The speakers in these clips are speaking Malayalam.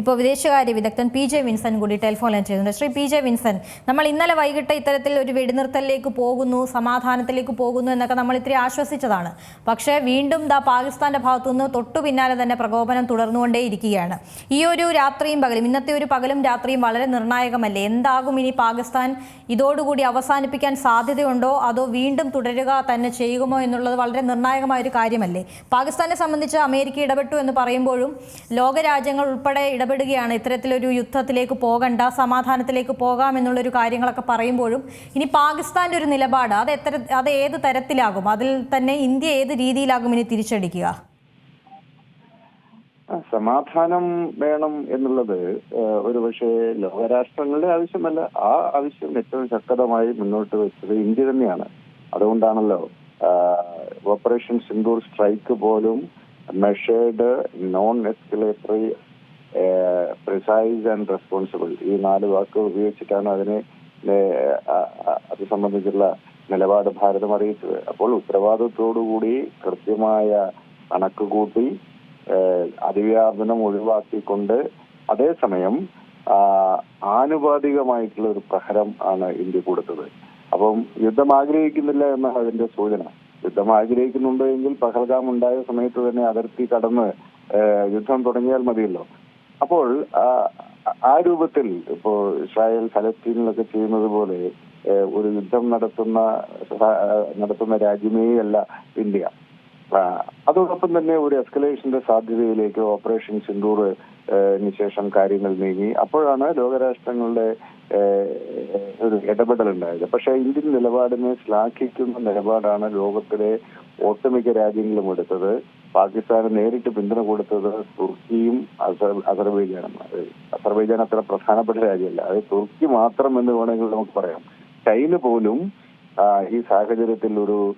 ഇപ്പോൾ വിദേശകാര്യ വിദഗ്ധൻ പി ജെ വിൻസൻ കൂടി ടെലിഫോൺ ലൈൻ ചെയ്യുന്നുണ്ട്. ശ്രീ പി ജെ വിൻസൻ നമ്മൾ ഇന്നലെ വൈകിട്ട് ഇത്തരത്തിൽ ഒരു വെടിനിർത്തലിലേക്ക് പോകുന്നു സമാധാനത്തിലേക്ക് പോകുന്നു എന്നൊക്കെ നമ്മൾ ഇത്തിരി ആശ്വസിച്ചതാണ്. പക്ഷേ വീണ്ടും ദാ പാകിസ്ഥാന്റെ ഭാഗത്തുനിന്ന് തൊട്ടു പിന്നാലെ തന്നെ പ്രകോപനം തുടർന്നുകൊണ്ടേയിരിക്കുകയാണ്. ഈ ഒരു രാത്രിയും പകലും ഇന്നത്തെ ഒരു പകലും രാത്രിയും വളരെ നിർണായകമല്ലേ? എന്താകും ഇനി പാകിസ്ഥാൻ ഇതോടുകൂടി അവസാനിപ്പിക്കാൻ സാധ്യതയുണ്ടോ? അതോ വീണ്ടും തുടരുക തന്നെ ചെയ്യുമോ എന്നുള്ളത് വളരെ നിർണായകമായ ഒരു കാര്യമല്ലേ? പാകിസ്ഥാനെ സംബന്ധിച്ച് അമേരിക്ക ഇടപെട്ടു എന്ന് പറയുമ്പോഴും ലോകരാജ്യങ്ങൾ ഉൾപ്പെടെ ഇടപെടുകയാണ്. ഇത്തരത്തിലൊരു യുദ്ധത്തിലേക്ക് പോകണ്ട സമാധാനത്തിലേക്ക് പോകാം എന്നുള്ളൊരു കാര്യങ്ങളൊക്കെ പറയുമ്പോഴും ഇനി പാകിസ്ഥാന്റെ ഒരു നിലപാട് അത് എത്ര അത് ഏത് തരത്തിലാകും? അതിൽ തന്നെ ഇന്ത്യ ഏത് രീതിയിലാകും ഇനി തിരിച്ചടിക്കുക? സമാധാനം വേണം എന്നുള്ളത് ഒരുപക്ഷെ ഒരു പക്ഷേ ലോകരാഷ്ട്രങ്ങളുടെ ആവശ്യമല്ല. ആ ആവശ്യം ഏറ്റവും ശക്തമായി മുന്നോട്ട് വെച്ചത് ഇന്ത്യ തന്നെയാണ്. അതുകൊണ്ടാണല്ലോ ഓപ്പറേഷൻ സിന്ദൂർ സ്ട്രൈക്ക് പോലും measured non escalatory precise and responsible ഈ നാല് വാക്കുകൾ ഉപയോഗിച്ചിട്ടാണ് അതിനെ അത് സംബന്ധിച്ചുള്ള നിലപാട് ഭാരതം അറിയിച്ചത്. അപ്പോൾ ഉത്തരവാദിത്തോടുകൂടി കൃത്യമായ കണക്ക് കൂട്ടി അതിവ്യാപനം ഒഴിവാക്കിക്കൊണ്ട് അതേസമയം ആനുപാതികമായിട്ടുള്ള ഒരു പ്രഹരം ആണ് ഇന്ത്യ കൊടുത്തത്. അപ്പം യുദ്ധം ആഗ്രഹിക്കുന്നില്ല എന്നാണ് അതിന്റെ സൂചന. യുദ്ധം ആഗ്രഹിക്കുന്നുണ്ടോ എങ്കിൽ പഹൽഗാം ഉണ്ടായ സമയത്ത് തന്നെ അതിർത്തി കടന്ന് യുദ്ധം തുടങ്ങിയാൽ മതിയല്ലോ. അപ്പോൾ ആ, രൂപത്തിൽ ഇപ്പോ ഇസ്രായേൽ ഫലസ്തീനിലൊക്കെ ചെയ്യുന്നത് പോലെ ഒരു യുദ്ധം നടത്തുന്ന നടത്തുന്ന രാജ്യമേ അല്ല ഇന്ത്യ. അതോടൊപ്പം തന്നെ ഒരു എസ്കലേഷന്റെ സാധ്യതയിലേക്ക് ഓപ്പറേഷൻ സിന്ദൂർ ശേഷം കാര്യങ്ങൾ നീങ്ങി. അപ്പോഴാണ് ലോകരാഷ്ട്രങ്ങളുടെ ഒരു ഇടപെടൽ ഉണ്ടായത്. പക്ഷേ ഇന്ത്യൻ നിലപാടിനെ ശ്ലാഘിക്കുന്ന നിലപാടാണ് ലോകത്തിലെ ഒട്ടുമിക്ക രാജ്യങ്ങളും എടുത്തത്. പാകിസ്ഥാന് നേരിട്ട് പിന്തുണ കൊടുത്തത് തുർക്കിയും അസർ- അസർബൈജാനും. അസർബൈജാൻ അത്ര പ്രധാനപ്പെട്ട രാജ്യമല്ല. അത് തുർക്കി മാത്രം എന്ന് വേണമെങ്കിൽ നമുക്ക് പറയാം. ചൈന പോലും ഈ സാഹചര്യത്തിൽ ഒരു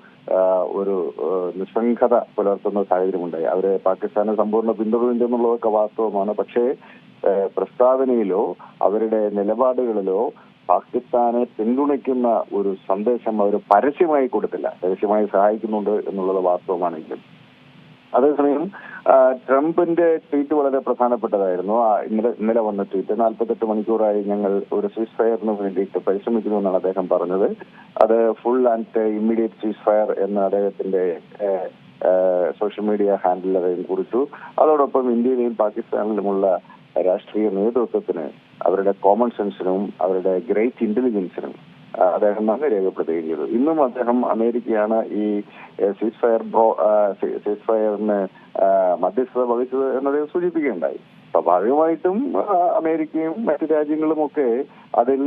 ഒരു നിസ്സംഗത പുലർത്തുന്ന സാഹചര്യമുണ്ടായി. അവരെ പാകിസ്ഥാനെ സമ്പൂർണ പിന്തുണയുണ്ടെന്നുള്ളതൊക്കെ വാസ്തവമാണ്. പക്ഷേ പ്രസ്താവനയിലോ അവരുടെ നിലപാടുകളിലോ പാകിസ്ഥാനെ പിന്തുണയ്ക്കുന്ന ഒരു സന്ദേശം അവർ പരസ്യമായി കൊടുത്തില്ല. പരസ്യമായി സഹായിക്കുന്നുണ്ട് എന്നുള്ളത് വാസ്തവമാണെങ്കിലും. അതേസമയം ട്രംപിന്റെ ട്വീറ്റ് വളരെ പ്രധാനപ്പെട്ടതായിരുന്നു. ഇന്നലെ ഇന്നലെ വന്ന ട്വീറ്റ്. നാൽപ്പത്തെട്ട് മണിക്കൂറായി ഞങ്ങൾ ഒരു സീസ് ഫയറിന് വേണ്ടിയിട്ട് പരിശ്രമിക്കുന്നു എന്നാണ് അദ്ദേഹം പറഞ്ഞത്. അത് full and immediate cease fire എന്ന അദ്ദേഹത്തിന്റെ സോഷ്യൽ മീഡിയ ഹാൻഡിൽ അദ്ദേഹം കുറിച്ചു. അതോടൊപ്പം ഇന്ത്യയിലെയും പാകിസ്ഥാനിലുമുള്ള രാഷ്ട്രീയ നേതൃത്വത്തിന് അവരുടെ കോമൺ സെൻസിനും അവരുടെ ഗ്രേറ്റ് ഇന്റലിജൻസിനും അദ്ദേഹം നന്ദി രേഖപ്പെടുത്തുകയും ഇന്നും അദ്ദേഹം അമേരിക്കയാണ് ഈ സീസ് ഫയർ ബ്രോ സീസ് ഫയറിന് മധ്യസ്ഥത വഹിച്ചത് എന്നത് സൂചിപ്പിക്കുകയുണ്ടായി. സ്വാഭാവികമായിട്ടും അമേരിക്കയും മറ്റു രാജ്യങ്ങളും ഒക്കെ അതിൽ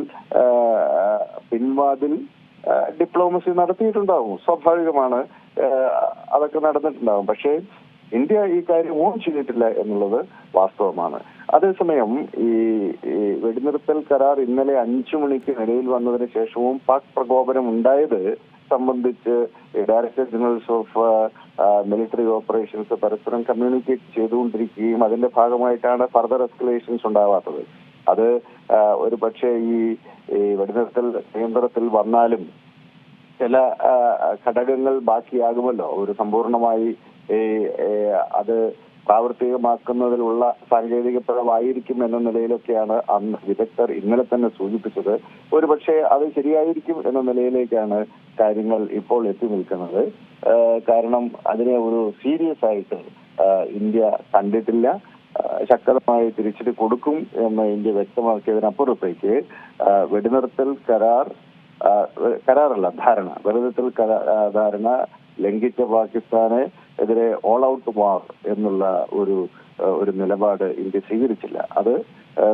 പിൻവാതിൽ ഡിപ്ലോമസി നടത്തിയിട്ടുണ്ടാവും. സ്വാഭാവികമാണ് അതൊക്കെ നടന്നിട്ടുണ്ടാവും. പക്ഷേ ഇന്ത്യ ഈ കാര്യം ഓൺ ചെയ്തിട്ടില്ല എന്നുള്ളത് വാസ്തവമാണ്. അതേസമയം ഈ വെടിനിർത്തൽ കരാർ ഇന്നലെ അഞ്ചു മണിക്ക് നിലയിൽ വന്നതിന് ശേഷവും പാക് പ്രകോപനം ഉണ്ടായത് സംബന്ധിച്ച് director generals of military operations പരസ്പരം കമ്മ്യൂണിക്കേറ്റ് ചെയ്തുകൊണ്ടിരിക്കുകയും അതിന്റെ ഭാഗമായിട്ടാണ് ഫർദർ എസ്കലേഷൻസ് ഉണ്ടാവാത്തത്. അത് ഒരു പക്ഷേ ഈ വെടിനിർത്തൽ നിയന്ത്രണത്തിൽ വന്നാലും ചില ഘടകങ്ങൾ ബാക്കിയാകുമല്ലോ. ഒരു സമ്പൂർണമായി അത് പ്രാവർത്തികമാക്കുന്നതിലുള്ള സാങ്കേതിക പിഴവായിരിക്കും എന്ന നിലയിലൊക്കെയാണ് അന്ന് വിദഗ്ധർ ഇന്നലെ തന്നെ സൂചിപ്പിച്ചത്. ഒരുപക്ഷെ അത് ശരിയായിരിക്കും എന്ന നിലയിലേക്കാണ് കാര്യങ്ങൾ ഇപ്പോൾ എത്തി നിൽക്കുന്നത്. കാരണം അതിനെ ഒരു സീരിയസ് ആയിട്ട് ഇന്ത്യ കണ്ടിട്ടില്ല. ശക്തമായി തിരിച്ചിട്ട് കൊടുക്കും എന്ന് ഇന്ത്യ വ്യക്തമാക്കിയതിനപ്പുറത്തേക്ക് വെടിനിർത്തൽ കരാർ കരാറല്ല ധാരണ വെടിനിർത്തൽ ധാരണ ലംഘിച്ച പാകിസ്ഥാന് എതിരെ ഓൾ ഔട്ട് വാർ എന്നുള്ള ഒരു ഒരു നിലപാട് ഇന്ത്യ സ്വീകരിച്ചില്ല. അത്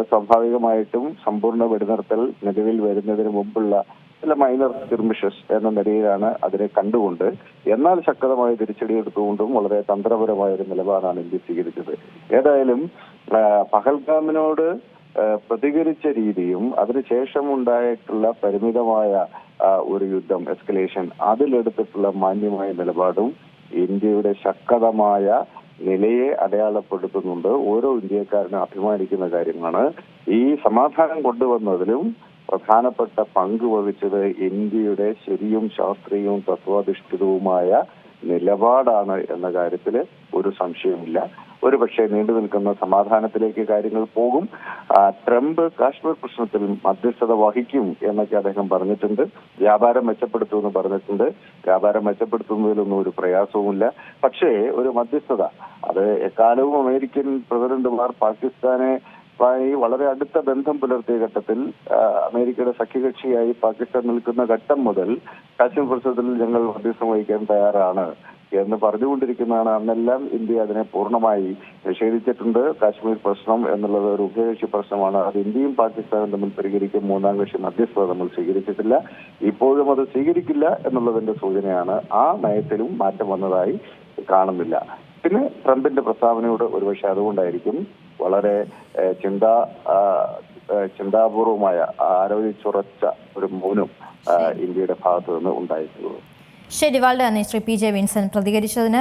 സ്വാഭാവികമായിട്ടും സമ്പൂർണ വെടിനിർത്തൽ നിലവിൽ വരുന്നതിന് മുമ്പുള്ള ചില മൈനർ സ്കിർമിഷസ് എന്ന നിലയിലാണ് അതിനെ കണ്ടുകൊണ്ട് എന്നാൽ ശക്തമായി തിരിച്ചടിയെടുത്തുകൊണ്ടും വളരെ തന്ത്രപരമായ ഒരു നിലപാടാണ് ഇന്ത്യ സ്വീകരിച്ചത്. ഏതായാലും പഹൽഗാമിനോട് പ്രതികരിച്ച രീതിയും അതിനുശേഷം ഉണ്ടായിട്ടുള്ള പരിമിതമായ ഒരു യുദ്ധം എസ്കലേഷൻ അതിലെടുത്തിട്ടുള്ള മാന്യമായ നിലപാടും ഇന്ത്യയുടെ ശക്തമായ നിലയെ അടയാളപ്പെടുത്തുന്നുണ്ട്. ഓരോ ഇന്ത്യക്കാരനും അഭിമാനിക്കുന്ന കാര്യമാണ്. ഈ സമാധാനം കൊണ്ടുവന്നതിലും പ്രധാനപ്പെട്ട പങ്ക് വഹിച്ചത് ഇന്ത്യയുടെ ശരിയും ശാസ്ത്രീയവും തത്വാധിഷ്ഠിതവുമായ നിലപാടാണ് എന്ന കാര്യത്തിൽ ഒരു സംശയമില്ല ഒരു പക്ഷേ നീണ്ടു നിൽക്കുന്ന സമാധാനത്തിലേക്ക് കാര്യങ്ങൾ പോകും. ട്രംപ് കാശ്മീർ പ്രശ്നത്തിൽ മധ്യസ്ഥത വഹിക്കും എന്നൊക്കെ അദ്ദേഹം പറഞ്ഞിട്ടുണ്ട്. വ്യാപാരം മെച്ചപ്പെടുത്തുമെന്ന് പറഞ്ഞിട്ടുണ്ട്. വ്യാപാരം മെച്ചപ്പെടുത്തുന്നതിലൊന്നും ഒരു പ്രയാസവുമില്ല. പക്ഷേ ഒരു മധ്യസ്ഥത. അത് എക്കാലവും അമേരിക്കൻ പ്രസിഡന്റുമാർ പാകിസ്ഥാനെ വളരെ അടുത്ത ബന്ധം പുലർത്തിയ ഘട്ടത്തിൽ അമേരിക്കയുടെ സഖ്യകക്ഷിയായി പാകിസ്ഥാൻ നിൽക്കുന്ന ഘട്ടം മുതൽ കാശ്മീർ പ്രശ്നത്തിൽ ഞങ്ങൾ മധ്യസ്ഥം വഹിക്കാൻ തയ്യാറാണ്. എന്ന് പറഞ്ഞുകൊണ്ടിരിക്കുന്നതാണ് അന്നെല്ലാം ഇന്ത്യ അതിനെ പൂർണമായി നിഷേധിച്ചിട്ടുണ്ട്. കാശ്മീർ പ്രശ്നം എന്നുള്ളത് ഒരു ഉഭയകക്ഷി പ്രശ്നമാണ്. അത് ഇന്ത്യയും പാകിസ്ഥാനും തമ്മിൽ പരിഹരിക്കും. മൂന്നാം കക്ഷി മധ്യസ്ഥത നമ്മൾ സ്വീകരിച്ചിട്ടില്ല. ഇപ്പോഴും അത് സ്വീകരിക്കില്ല എന്നുള്ളതിന്റെ സൂചനയാണ്. ആ നയത്തിലും മാറ്റം വന്നതായി കാണുന്നില്ല. പിന്നെ ട്രംപിന്റെ പ്രസ്താവനയോട് ഒരുപക്ഷെ അതുകൊണ്ടായിരിക്കും വളരെ ചിന്താ ചിന്താപൂർവമായ ആലോചിച്ചുറച്ച ഒരു മൗനം ഇന്ത്യയുടെ ഭാഗത്തു നിന്ന് ഉണ്ടായിട്ടുള്ളത്. വളരെ നന്ദി ശ്രീ പി ജെ വിൻസൻ പ്രതികരിച്ചതിന്